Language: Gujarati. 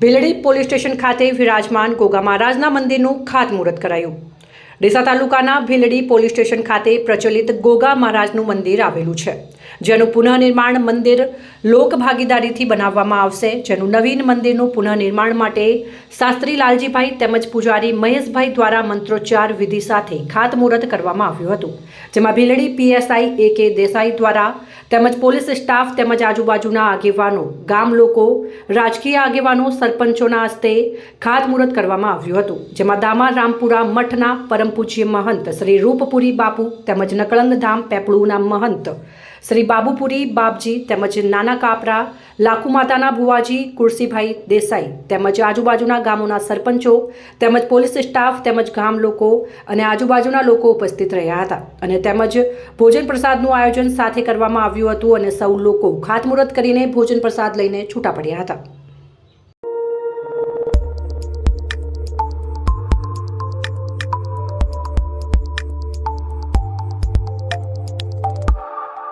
ભીલડી પોલીસ સ્ટેશન ખાતે વિરાજમાન ગોગા મહારાજના મંદિરનું ખાતમુહૂર્ત કરાયું. ડીસા તાલુકાના ભીલડી પોલીસ સ્ટેશન ખાતે પ્રચલિત ગોગા મહારાજનું મંદિર આવેલું છે. જેનું પુનઃનિર્માણ મંદિર લોક ભાગીદારીથી બનાવવામાં આવશે. જેનું નવીન મંદિરનું પુનઃનિર્માણ માટે શાસ્ત્રી લાલજીભાઈ તેમજ પૂજારી મહેશભાઈ દ્વારા મંત્રોચ્ચાર વિધિ સાથે ખાતમુહૂર્ત કરવામાં આવ્યું હતું. જેમાં ભીલડી પીએસઆઈ એ કે દેસાઈ દ્વારા તેમજ પોલીસ સ્ટાફ તેમજ આજુબાજુના આગેવાનો, ગામ લોકો, રાજકીય આગેવાનો, સરપંચોના હસ્તે ખાતમુહૂર્ત કરવામાં આવ્યું હતું. જેમાં દામા રામપુરા મઠના પરમ પૂજ્ય મહંત શ્રી રૂપપુરી બાપુ તેમજ નકળંદ ધામ પેપળુના મહંત શ્રી બાબુપુરી, બાપજી તેમજ નાના કાપરા, લાખુ માતાના ભુવાજી, કુરસીભાઈ દેસાઈ તેમજ આજુબાજુના ગામોના સરપંચો તેમજ પોલીસ સ્ટાફ તેમજ ગામ લોકો અને આજુબાજુના લોકો ઉપસ્થિત રહ્યા હતા અને તેમજ ભોજન પ્રસાદનું આયોજન સાથે કરવામાં આવ્યું હતું અને સૌ લોકો ખાતમુહૂર્ત કરીને ભોજન પ્રસાદ લઈને છૂટા પડ્યા હતા.